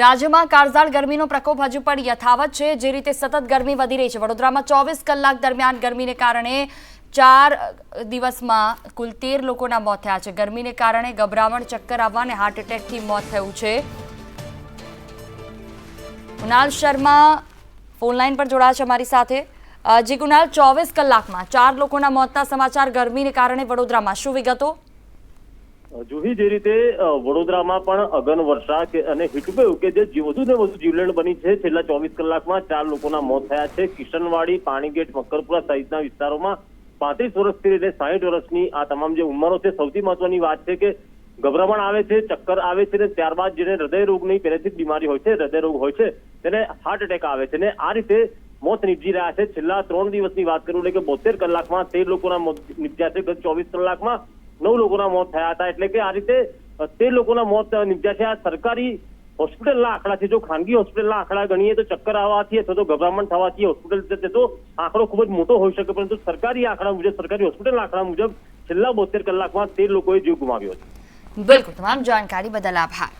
રાજ્યમાં કાળઝાળ ગરમીનો પ્રકોપ હજુ પણ યથાવત છે, જે રીતે સતત ગરમી વધી રહી છે. વડોદરામાં ચોવીસ કલાક દરમિયાન ગરમીને કારણે ચાર દિવસમાં કુલ તેર લોકોના મોત થયા છે. ગરમીને કારણે ગભરામણ, ચક્કર આવવા અને હાર્ટ એટેકથી મોત થયું છે. કુનાલ શર્મા ફોનલાઈન પર જોડાયા છે અમારી સાથે. જી કુનાલ ચોવીસ કલાકમાં ચાર લોકોના મોતના સમાચાર ગરમીને કારણે વડોદરામાં. શું વિગતો? જુહી જે રીતે વડોદરામાં પણ અગન વર્ષા કે, અને હિટવેવ કે જે વધુ ને વધુ જીવલેણ બની છે, છેલ્લા ચોવીસ કલાકમાં ચાર લોકોના મોત થયા છે. કિશનવાડી, પાણીગેટ મક્કરપુરા સહિતના વિસ્તારોમાં પાંત્રીસ વર્ષથી લઈને સાહીઠ વર્ષની આ તમામ જે ઉંમરો છે, સૌથી મહત્વની વાત છે કે, ગભરામણ આવે છે, ચક્કર આવે છે ને ત્યારબાદ જેને હૃદય રોગની પહેલેથી બીમારી હોય છે હૃદય રોગ હોય છે, તેને હાર્ટ એટેક આવે છે. ને આ રીતે મોત નીપજી રહ્યા છે. છેલ્લા ત્રણ દિવસની વાત કરું એટલે કે બોતેર કલાકમાં તેર લોકોના મોત નીપજ્યા છે. ગત ચોવીસ કલાકમાં નવ લોકોના મોત થયા હતા એટલે કે આ રીતે તેર લોકોના મોત નિપજ્યા છે. આ સરકારી હોસ્પિટલના આંકડા છે જો ખાનગી હોસ્પિટલના આંકડા ગણીએ તો ચક્કર આવવાથી અથવા તો ગભરામણ થવાથી હોસ્પિટલ તો આંકડો ખૂબ જ મોટો હોઈ શકે, પરંતુ સરકારી આંકડા મુજબ, સરકારી હોસ્પિટલના આંકડા મુજબ છેલ્લા બોતેર કલાકમાં તેર લોકોએ જીવ ગુમાવ્યો છે. બિલકુલ, તમામ જાણકારી બદલ આભાર.